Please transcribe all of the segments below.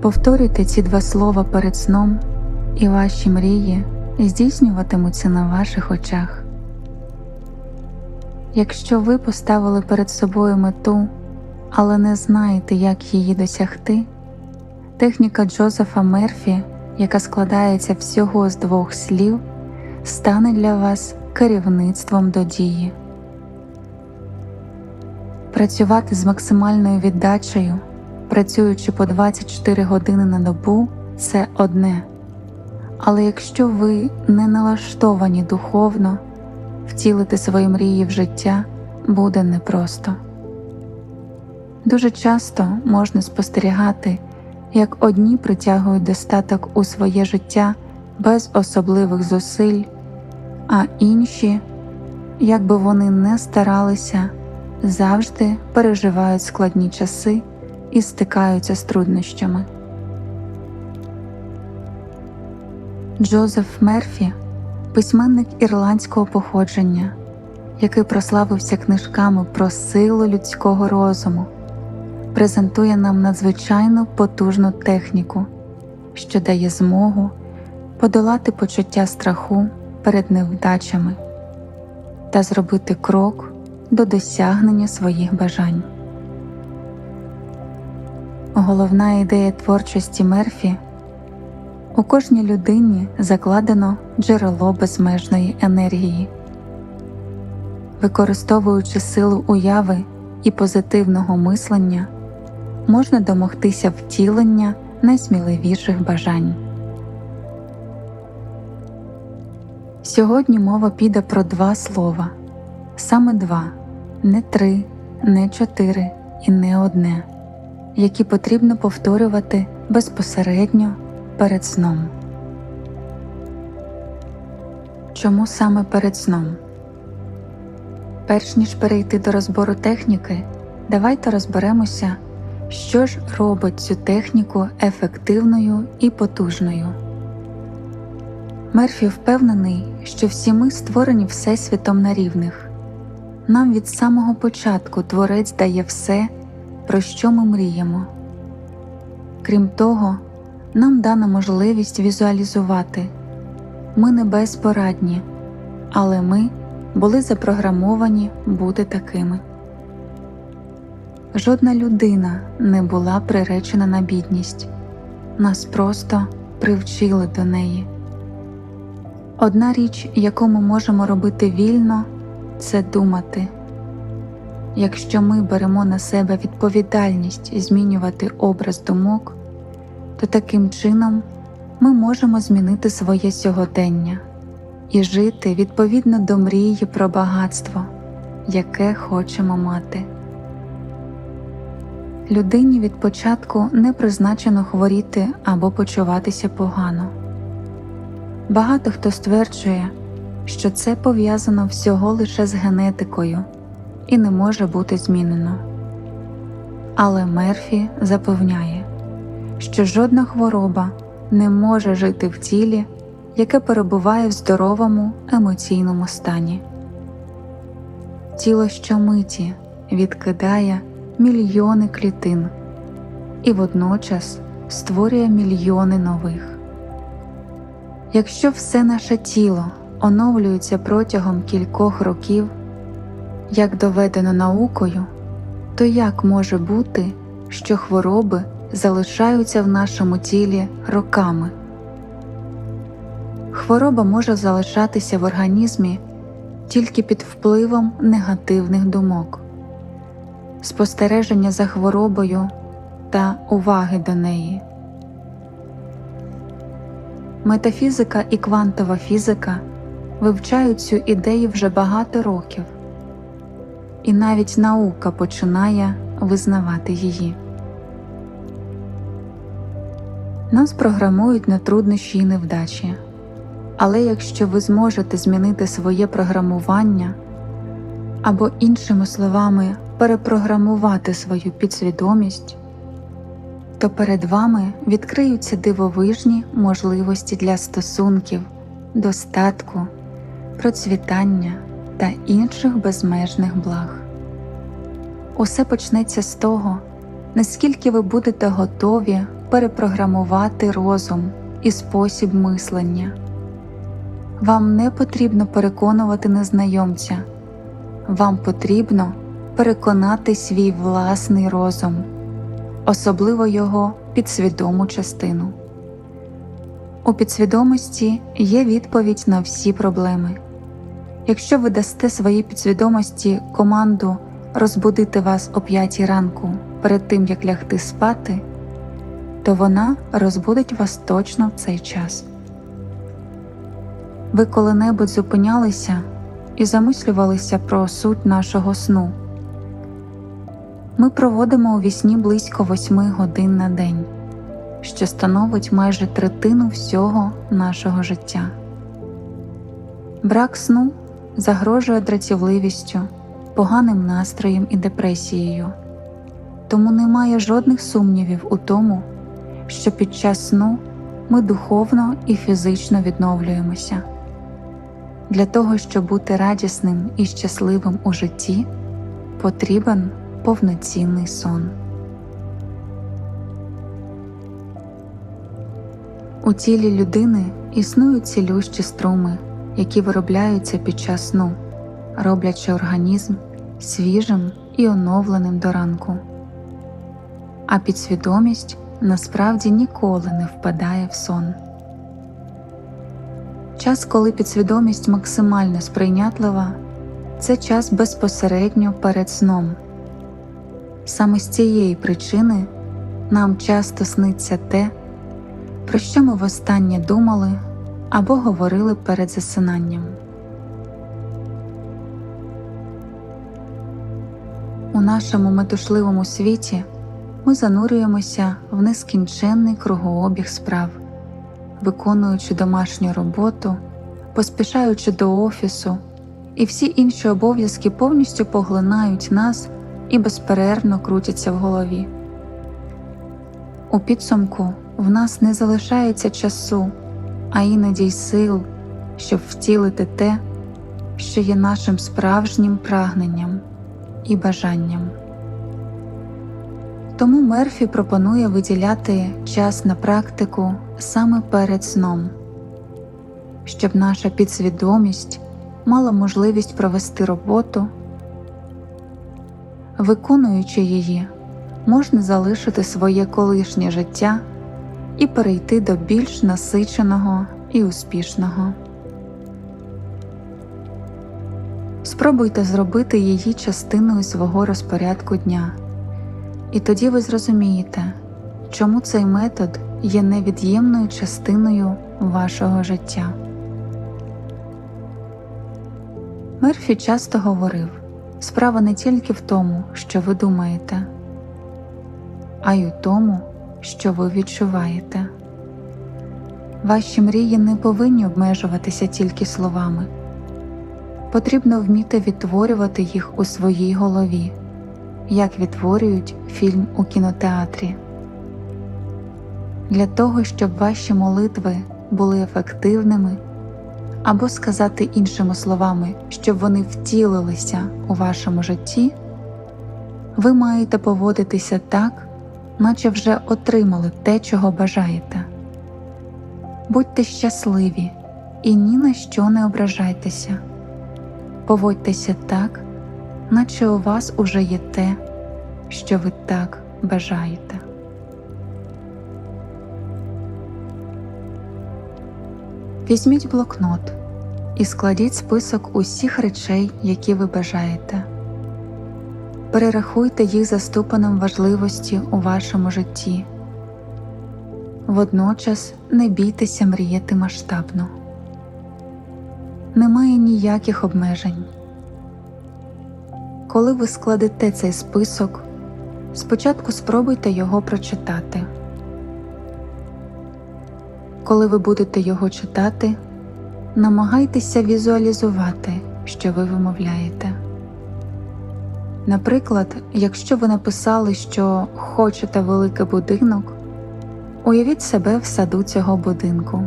Повторюйте ці два слова перед сном, і ваші мрії здійснюватимуться на ваших очах. Якщо ви поставили перед собою мету, але не знаєте, як її досягти, техніка Джозефа Мерфі, яка складається всього з двох слів, стане для вас керівництвом до дії. Працювати з максимальною віддачею, працюючи по 24 години на добу, це одне. Але якщо ви не налаштовані духовно, втілити свої мрії в життя буде непросто. Дуже часто можна спостерігати, як одні притягують достаток у своє життя без особливих зусиль, а інші, як би вони не старалися, завжди переживають складні часи і стикаються з труднощами. Джозеф Мерфі письменник ірландського походження, який прославився книжками про силу людського розуму, презентує нам надзвичайно потужну техніку, що дає змогу подолати почуття страху перед невдачами та зробити крок до досягнення своїх бажань. Головна ідея творчості Мерфі у кожній людині закладено джерело безмежної енергії. Використовуючи силу уяви і позитивного мислення, можна домогтися втілення найсміливіших бажань. Сьогодні мова піде про два слова саме два, не три, не чотири і не одне, які потрібно повторювати безпосередньо перед сном. Чому саме перед сном? Перш ніж перейти до розбору техніки, давайте розберемося, що ж робить цю техніку ефективною і потужною. Мерфі впевнений, що всі ми створені Всесвітом на рівних. Нам від самого початку Творець дає все, про що ми мріємо. Крім того, нам дана можливість візуалізувати ми не безпорадні, але ми були запрограмовані бути такими. Жодна людина не була приречена на бідність, нас просто привчили до неї. Одна річ, яку ми можемо робити вільно, це думати. Якщо ми беремо на себе відповідальність змінювати образ думок, то таким чином ми можемо змінити своє сьогодення і жити відповідно до мрії про багатство, яке хочемо мати. Людині від початку не призначено хворіти або почуватися погано. Багато хто стверджує, що це пов'язано всього лише з генетикою і не може бути змінено. Але Мерфі запевняє, що жодна хвороба не може жити в тілі, яке перебуває в здоровому емоційному стані. Тіло щомиті відкидає мільйони клітин і водночас створює мільйони нових. Якщо все наше тіло оновлюється протягом кількох років, як доведено наукою, то як може бути, що хвороби залишаються в нашому тілі роками? Хвороба може залишатися в організмі тільки під впливом негативних думок, спостереження за хворобою та уваги до неї. Метафізика і квантова фізика вивчають цю ідею вже багато років, і навіть наука починає визнавати її. Нас програмують на труднощі і невдачі, але якщо ви зможете змінити своє програмування або, іншими словами, перепрограмувати свою підсвідомість, то перед вами відкриються дивовижні можливості для стосунків, достатку, процвітання та інших безмежних благ. Усе почнеться з того, наскільки ви будете готові перепрограмувати розум і спосіб мислення. Вам не потрібно переконувати незнайомця, вам потрібно переконати свій власний розум, особливо його підсвідому частину. У підсвідомості є відповідь на всі проблеми. Якщо ви дасте своїй підсвідомості команду розбудити вас о п'ятій ранку перед тим як лягти спати, то вона розбудить вас точно в цей час. Ви коли-небудь зупинялися і замислювалися про суть нашого сну. Ми проводимо у вісні близько восьми годин на день, що становить майже третину всього нашого життя. Брак сну загрожує дратівливістю, поганим настроєм і депресією, тому немає жодних сумнівів у тому, що під час сну ми духовно і фізично відновлюємося. Для того, щоб бути радісним і щасливим у житті, потрібен повноцінний сон. У тілі людини існують цілющі струми, які виробляються під час сну, роблячи організм свіжим і оновленим до ранку. А підсвідомість насправді ніколи не впадає в сон. Час, коли підсвідомість максимально сприйнятлива, це час безпосередньо перед сном. Саме з цієї причини нам часто сниться те, про що ми востаннє думали або говорили перед засинанням. У нашому метушливому світі ми занурюємося в нескінченний кругообіг справ, виконуючи домашню роботу, поспішаючи до офісу, і всі інші обов'язки повністю поглинають нас і безперервно крутяться в голові. У підсумку в нас не залишається часу, а іноді й сил, щоб втілити те, що є нашим справжнім прагненням і бажанням. Тому Мерфі пропонує виділяти час на практику саме перед сном, щоб наша підсвідомість мала можливість провести роботу. Виконуючи її, можна залишити своє колишнє життя і перейти до більш насиченого і успішного. Спробуйте зробити її частиною свого розпорядку дня, і тоді ви зрозумієте, чому цей метод є невід'ємною частиною вашого життя. Мерфі часто говорив справа не тільки в тому, що ви думаєте, а й у тому, що ви відчуваєте. Ваші мрії не повинні обмежуватися тільки словами. Потрібно вміти відтворювати їх у своїй голові, як відтворюють фільм у кінотеатрі. Для того, щоб ваші молитви були ефективними, або сказати іншими словами, щоб вони втілилися у вашому житті, ви маєте поводитися так, наче вже отримали те, чого бажаєте. Будьте щасливі і ні на що не ображайтеся. Поводьтеся так, наче у вас уже є те, що ви так бажаєте. Візьміть блокнот і складіть список усіх речей, які ви бажаєте. Перерахуйте їх за ступенем важливості у вашому житті. Водночас не бійтеся мріяти масштабно. Немає ніяких обмежень. Коли ви складете цей список, спочатку спробуйте його прочитати. Коли ви будете його читати, намагайтеся візуалізувати, що ви вимовляєте. Наприклад, якщо ви написали, що хочете великий будинок, уявіть себе в саду цього будинку.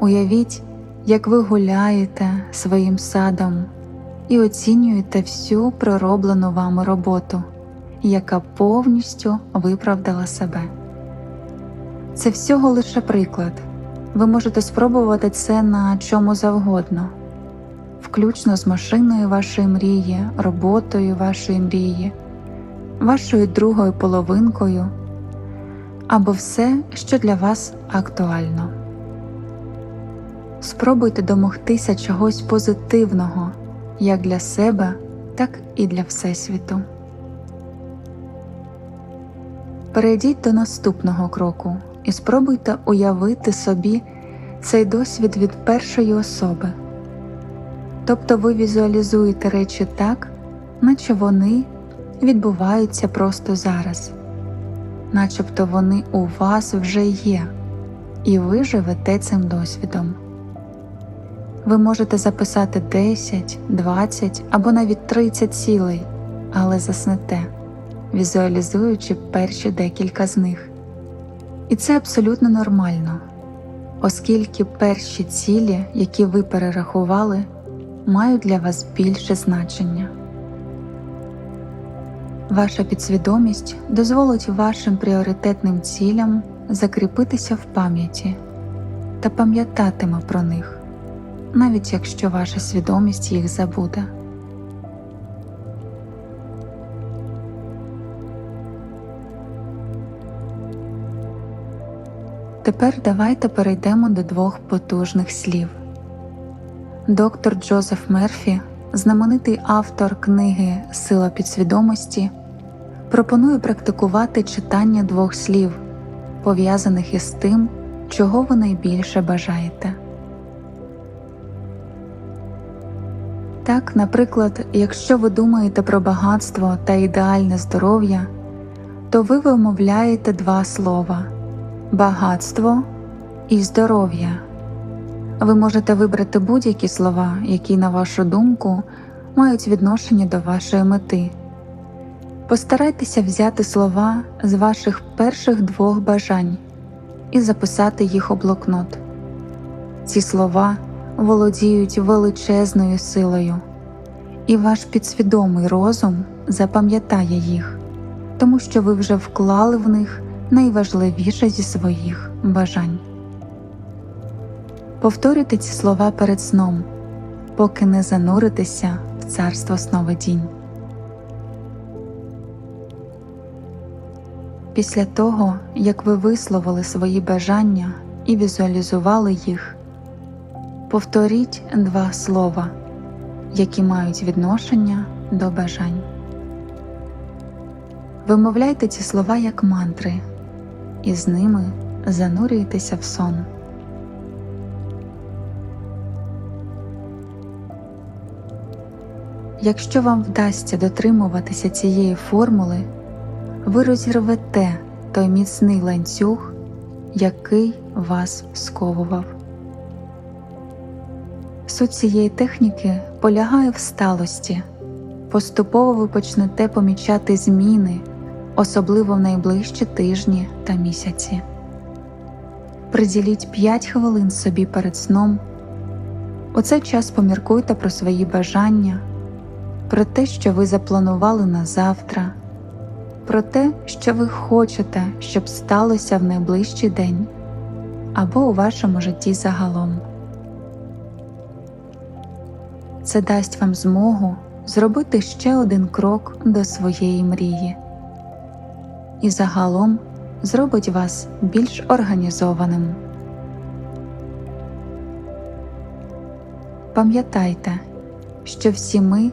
Уявіть, як ви гуляєте своїм садом і оцінюєте всю пророблену вами роботу, яка повністю виправдала себе. Це всього лише приклад. Ви можете спробувати це на чому завгодно, включно з машиною вашої мрії, роботою вашої мрії, вашою другою половинкою або все, що для вас актуально. Спробуйте домогтися чогось позитивного як для себе, так і для Всесвіту. Перейдіть до наступного кроку і спробуйте уявити собі цей досвід від першої особи. Тобто ви візуалізуєте речі так, наче вони відбуваються просто зараз, начебто вони у вас вже є, і ви живете цим досвідом. Ви можете записати 10, 20 або навіть 30 цілей, але заснете, візуалізуючи перші декілька з них. І це абсолютно нормально, оскільки перші цілі, які ви перерахували, мають для вас більше значення. Ваша підсвідомість дозволить вашим пріоритетним цілям закріпитися в пам'яті та пам'ятатиме про них навіть якщо ваша свідомість їх забуде. Тепер давайте перейдемо до двох потужних слів. Доктор Джозеф Мерфі, знаменитий автор книги Сила підсвідомості, пропонує практикувати читання двох слів, пов'язаних із тим, чого ви найбільше бажаєте. Так, наприклад, якщо ви думаєте про багатство та ідеальне здоров'я, то ви вимовляєте два слова багатство і здоров'я. Ви можете вибрати будь-які слова, які, на вашу думку, мають відношення до вашої мети. Постарайтеся взяти слова з ваших перших двох бажань і записати їх у блокнот. Ці слова володіють величезною силою, і ваш підсвідомий розум запам'ятає їх, тому що ви вже вклали в них найважливіше зі своїх бажань. Повторюйте ці слова перед сном, поки не зануритеся в царство сновидінь. Після того, як ви висловили свої бажання і візуалізували їх, Повторіть два слова, які мають відношення до бажань. Вимовляйте ці слова як мантри, і з ними занурюйтеся в сон. Якщо вам вдасться дотримуватися цієї формули, ви розірвете той міцний ланцюг, який вас сковував. Суть цієї техніки полягає в сталості. Поступово ви почнете помічати зміни, особливо в найближчі тижні та місяці. Приділіть 5 хвилин собі перед сном. У цей час поміркуйте про свої бажання, про те, що ви запланували на завтра, про те, що ви хочете, щоб сталося в найближчий день або у вашому житті загалом. Це дасть вам змогу зробити ще один крок до своєї мрії і загалом зробить вас більш організованим. Пам'ятайте, що всі ми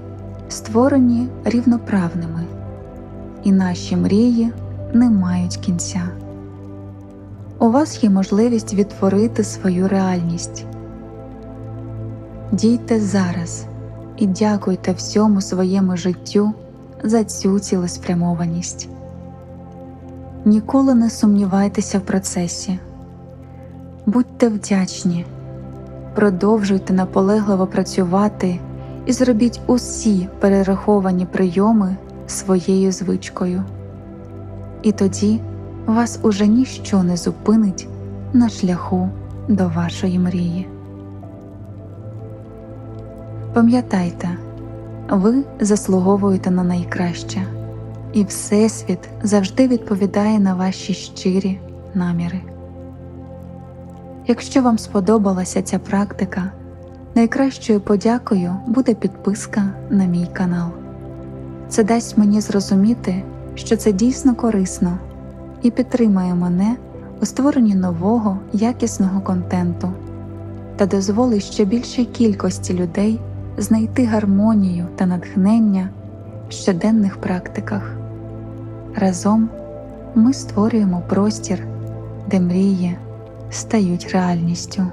створені рівноправними, і наші мрії не мають кінця. У вас є можливість відтворити свою реальність. Дійте зараз і дякуйте всьому своєму життю за цю цілеспрямованість. Ніколи не сумнівайтеся в процесі, будьте вдячні, продовжуйте наполегливо працювати і зробіть усі перераховані прийоми своєю звичкою. І тоді вас уже ніщо не зупинить на шляху до вашої мрії. Пам'ятайте, ви заслуговуєте на найкраще, і Всесвіт завжди відповідає на ваші щирі наміри. Якщо вам сподобалася ця практика, найкращою подякою буде підписка на мій канал. Це дасть мені зрозуміти, що це дійсно корисно і підтримає мене у створенні нового якісного контенту та дозволить ще більшій кількості людей знайти гармонію та натхнення в щоденних практиках. Разом ми створюємо простір, де мрії стають реальністю.